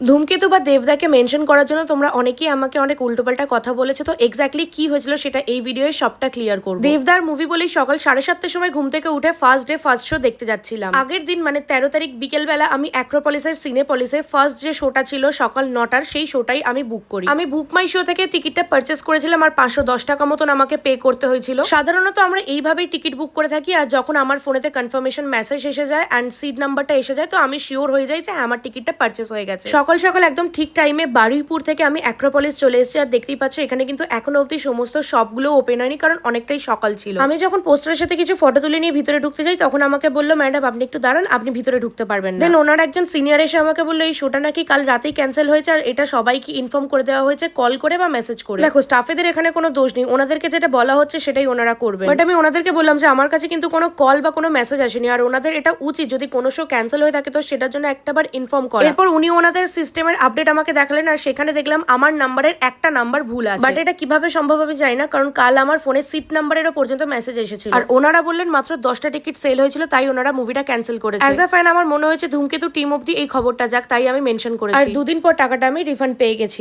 ধূমকেতু বা দেবদাকে মেনশন করার জন্য তোমরা অনেকেই আমাকে অনেক উল্টোপাল্টা কথা বলেছ তো এক্স্যাক্টলি কি হয়েছিল সেটা এই ভিডিওয়ে সবটা ক্লিয়ার করব। দেবদার মুভি বলেই সকাল সাড়ে সাতটার সময় ঘুম থেকে উঠে ফার্স্ট ডে ফার্স্ট শো দেখতে যাচ্ছিলাম। আগের দিন মানে তেরো তারিখ বিকেলবেলা আমি অ্যাক্রোপলিসের সিনেপলিসে ফার্স্ট যে শোটা ছিল সকাল নটার সেই শোটাই আমি বুক করি। আমি বুক মাই শো থেকে টিকিটটা পারচেস করেছিলাম আর পাঁচশো দশ টাকা মতন আমাকে পে করতে হয়েছিল। সাধারণত আমরা এইভাবেই টিকিট বুক করে থাকি আর যখন আমার ফোনেতে কনফার্মেশন মেসেজ এসে যায় অ্যান্ড সিট নাম্বারটা এসে যায় তো আমি শিওর হয়ে যাই যে হ্যাঁ, আমার টিকিটটা পারচেস হয়ে গেছে। সকাল সকাল একদম ঠিক টাইমে বারুইপুর থেকে আমি অ্যাক্রোপলিস চলে এসেছি। আর দেখতেই পাচ্ছ এখানে কিন্তু এখনও অব্দি সমস্ত সবগুলো ওপেন হয়নি কারণ অনেকটাই সকাল ছিল। আমি যখন পোস্টারের সাথে কিছু ফটো তুলে নিয়ে ভিতরে ঢুকতে যাই তখন আমাকে বলল ম্যাডাম আপনি একটু দাঁড়ান আপনি ভিতরে ঢুকতে পারবেন দেন ওনার একজন সিনিয়র এসে আমাকে বলল এই শোটা নাকি কাল রাতেই ক্যান্সেল হয়েছে আর এটা সবাইকে ইনফর্ম করে দেওয়া হয়েছে কল করে বা মেসেজ করে। দেখো স্টাফেদের এখানে কোনো দোষ নেই। ওনাদেরকে যেটা বলা হচ্ছে সেটাই ওনারা করবে বাট আমি ওনাদেরকে বললাম যে আমার কাছে কিন্তু কোনো কল বা কোনো মেসেজ আসেনি। আর ওনাদের এটা উচিত যদি কোনো শো ক্যান্সেল হয়ে থাকে তো সেটার জন্য একটাবার ইনফর্ম করে। এরপর উনি ওনাদের সিস্টেমের আপডেট আমাকে দেখালেন আর সেখানে দেখলাম আমার নাম্বারের একটা নাম্বার ভুল আছে। বাট এটা কীভাবে সম্ভব আমি জানি না কারণ কাল আমার ফোনে সিট নাম্বারেরও পর্যন্ত মেসেজ এসেছিল। আর ওনারা বললেন মাত্র দশটা টিকিট সেল হয়েছিল তাই ওনারা মুভিটা ক্যান্সেল করেছে। অ্যাজ আ ফ্যান আমার মনে হয়েছে ধূমকেতু টিম অব্দি এই খবরটা যাক তাই আমি মেনশন করেছি। আর দুদিন পর টাকাটা আমি রিফান্ড পেয়ে গেছি।